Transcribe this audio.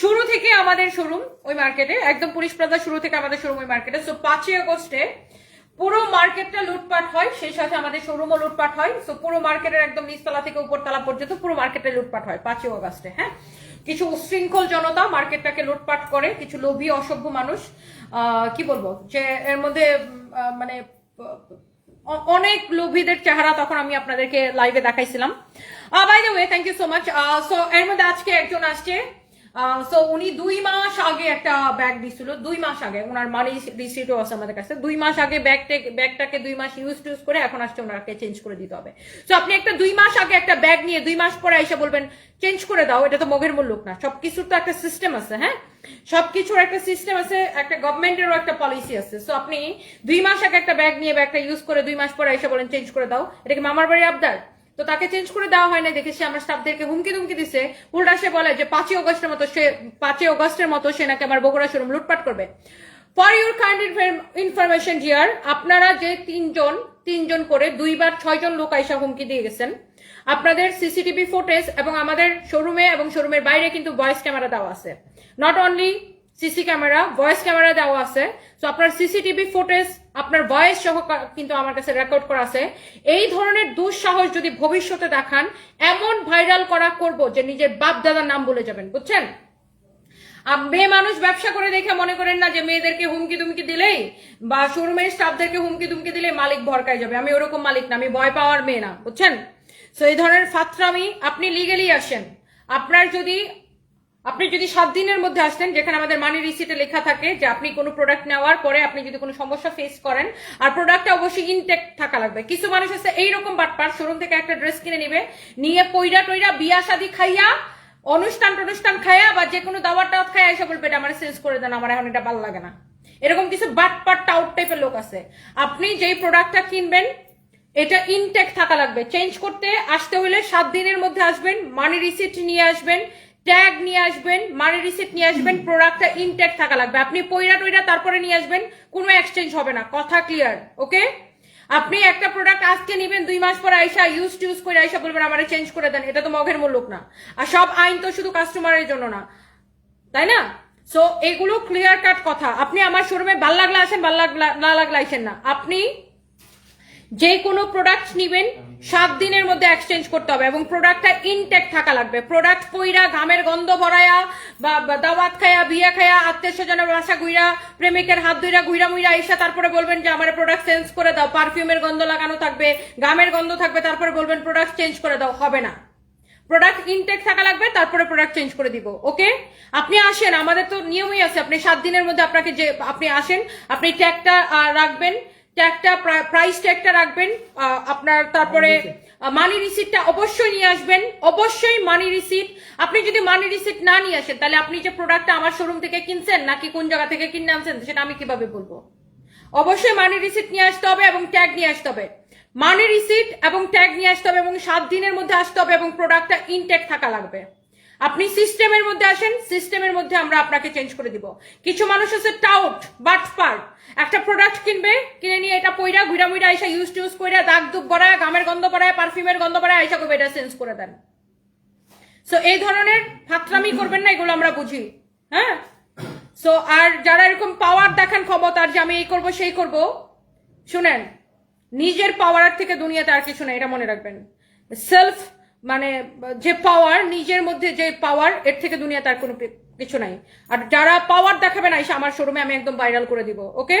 শুরু থেকে আমাদের শোরুম ওই মার্কেটে একদম পুলিশ প্লাজা শুরু থেকে আমাদের শোরুম ওই মার্কেটে সো পাঁচই আগস্টে পুরো মার্কেটটা লুটপাট হয়, সেই সাথে আমাদের শোরুমও লুটপাট হয়। সো পুরো মার্কেটের একদম নিচতলা থেকে উপরতলা পর্যন্ত পুরো মার্কেটে লুটপাট হয়, পাঁচই আগস্টে হ্যাঁ? কিছু উশৃঙ্খল জনতা মার্কেটটাকে লুটপাট করে, কিছু লোভী, অসভ্য মানুষ কি বলব, যে এর মধ্যে মানে অনেক লোভীদের চেহারা তখন আমি আপনাদেরকে লাইভে দেখাইছিলাম। By the way thank you so much so এর মধ্যে আজকে একজন আসছে সো উনি দুই মাস আগে একটা ব্যাগ দিছিল, দুই মাস আগে। ওনার মানি রিসিটও আছে আমাদের কাছে। দুই মাস আগে ব্যাগটা ব্যাগটাকে দুই মাস ইউজ টুজ করে এখন আসছে ওনাকে চেঞ্জ করে দিতে হবে। সো আপনি একটা দুই মাস আগে একটা ব্যাগ নিয়ে দুই মাস পরে এসে বলবেন চেঞ্জ করে দাও, এটা তো মগের মূল্য না। সবকিছুর তো একটা সিস্টেম আছে হ্যাঁ? সবকিছুর একটা সিস্টেম আছে, একটা গভর্নমেন্টেরও একটা পলিসি আছে। সো আপনি দুই মাস আগে একটা ব্যাগ নিয়ে ব্যাগটা ইউজ করে দুই মাস পরে এসে বলেন চেঞ্জ করে দাও। এটা কি মামার বাড়ি আবদার? তো তাকে চেঞ্জ করে দেওয়া হয় না দেখে সে আমার স্টাফদেরকে হুমকি ধুমকি দিছে। উল্টা সে বলে যে, পাঁচই অগস্টের মতো সে, পাঁচই অগস্টের মতো সে নাকি আমার বগুড়া শোরুম লুটপাট করবে। For your kind information dear আপনারা যে তিনজন তিনজন করে দুইবার ছয়জন লোক আইসা হুমকি দিয়ে গেছেন, আপনাদের সিসিটিভি ফুটেজ এবং আমাদের শোরুমে এবং শোরুমের বাইরে কিন্তু ভয়েস ক্যামেরা দেওয়া আছে। Not only CC camera voice camera দেওয়া আছে। তো আপনার সিসিটিভি ফুটেজ আপনার ভয়েস সহ কিন্তু আমার কাছে রেকর্ড করা আছে। এই ধরনের দুঃসাহস যদি ভবিষ্যতে দেখান, এমন ভাইরাল করা করব যে নিজের বাপ দাদার নাম বলে যাবেন, বুঝছেন? মেয়ে মানুষ ব্যবসা করে দেখে মনে করেন না যে মেয়েদেরকে হুমকি দুমকি দিলেই বা শোরুমের স্টাফদেরকে হুমকি দুমকি দিলে মালিক ভরকায় যাবে। আমি ওরকম মালিক না, আমি ভয় পাওয়ার মেয়ে না, বুঝছেন? তো এই ধরনের ফাত্রামি আপনি লিগেলি আসেন। আপনার যদি আপনি যদি সাত দিনের মধ্যে আসতেন, যেখানে আমাদের মানি রিসিটে লেখা থাকে যে আপনি কোনো প্রোডাক্ট নেওয়ার পরে আপনি যদি কোনো সমস্যা ফেস করেন, আর প্রোডাক্টটা অবশ্যই ইনটেক থাকা লাগবে। কিছু মানুষ আছে, এইরকম বাটপার শোরুম থেকে একটা ড্রেস কিনে নিবে, নিয়ে পইরা টৈরা বিয়া শাদি খাইয়া, অনুষ্ঠান টনুষ্ঠান খাইয়া, বা যে কোনো দাওয়ার টাওয়াত খাইয়া এসে বলবে, এটা আমার চেঞ্জ করে দেন, আমার এখন এটা ভালো লাগে না। এরকম কিছু বাটপাট টাউট টাইপের লোক আছে। আপনি যেই প্রোডাক্টটা কিনবেন, এটা ইনটেক থাকা লাগবে। চেঞ্জ করতে, আসতে হলে সাত দিনের মধ্যে আসবেন মানি রিসিট নিয়ে আসবেন ট্যাগ নিয়ে আসবেন মানি রিসিট নিয়ে আসবেন প্রোডাক্টটা ইনটেক থাকা লাগবে। আপনি পয়রা টইরা তারপরে নিয়ে আসবেন কোনো এক্সচেঞ্জ হবে না কথা ক্লিয়ার ওকে আপনি একটা প্রোডাক্ট আজকে নেবেন দুই মাস পরে আইসা ইউজ টিউজ করে আইসা বলবেন আমার চেঞ্জ করে দেন এটা তো মগের মূল্যক না। আর সব আইন তো শুধু কাস্টমারের জন্য না তাই না? সো এগুলো ক্লিয়ার কাট কথা। আপনি আমার শোরুমে ভালো লাগলে আসেন ভালো লাগলা না লাগলে আসেন না। আপনি যে কোনো প্রোডাক্ট নিবেন সাত দিনের মধ্যে এক্সচেঞ্জ করতে হবে এবং প্রোডাক্টটা ইনটেক থাকা লাগবে। প্রোডাক্ট পইরা ঘামের গন্ধ ভরায়া, বা দাওয়াত খায়া, বিয়ে খায়া, আত্মীয় স্বজনের বাসা গুইরা প্রেমিকের হাত ধুইরা গুইরা মুইরা এসে তারপরে বলবেন যে, আমার প্রোডাক্ট চেঞ্জ করে দাও। পারফিউমের গন্ধ লাগানো থাকবে, ঘামের গন্ধ থাকবে, তারপরে বলবেন প্রোডাক্ট চেঞ্জ করে দাও। হবে না। প্রোডাক্ট ইনটেক থাকা লাগবে, তারপরে প্রোডাক্ট চেঞ্জ করে দিব, ওকে? আপনি আসেন, আমাদের তো নিয়মই আছে, আপনি সাত দিনের মধ্যে আপনাকে যে, আপনি আসেন, আপনি ট্যাগটা রাখবেন। ট্যাগটা প্রাইস ট্যাগটা রাখবেন আপনার তারপরে মানি রিসিটটা অবশ্যই নিয়ে আসবেন অবশ্যই মানি রিসিট আপনি যদি মানি রিসিট না নিয়ে আসেন তাহলে আপনি যে প্রোডাক্টটা আমার শোরুম থেকে কিনছেন নাকি কোন জায়গা থেকে কিনে আনছেন সেটা আমি কীভাবে বলব? অবশ্যই মানি রিসিট নিয়ে আসতে হবে এবং ট্যাগ নিয়ে আসতে হবে। মানি রিসিট এবং ট্যাগ নিয়ে আসতে হবে এবং সাত দিনের মধ্যে আসতে হবে এবং প্রোডাক্টটা ইনটেক থাকা লাগবে। আপনি সিস্টেমের মধ্যে আসেন, সিস্টেমের মধ্যে আমরা আপনাকে চেঞ্জ করে দিব। কিছু মানুষ আছে টাউট বাট পার একটা প্রোডাক্ট কিনবে, কিনে নিয়ে এটা পইরা ঘুরা মুইরা আইসা ইউজ টিউজ কইরা দাগ দুগ গড়ায় গামের গন্ধ পড়ায় পারফিউমের গন্ধ পড়ায় আইসা করবে এটা চেঞ্জ করে দেন। সো এই ধরনের ফাতরামি করবেন না, এগুলো আমরা বুঝি। হ্যাঁ? সো আর যারা এরকম পাওয়ার দেখান ক্ষমতার যে আমি এই করব, সেই করব। শুনেন, নিজের পাওয়ার থেকে দুনিয়াতে আর কিছু না এটা মনে রাখবেন। সেলফ মানে যে পাওয়ার নিজের মধ্যে যে পাওয়ার এর থেকে দুনিয়া তার কোনো কিছু নাই। আর যারা পাওয়ার দেখাবে না, এসে আমার শোরুমে আমি একদম ভাইরাল করে দিব ওকে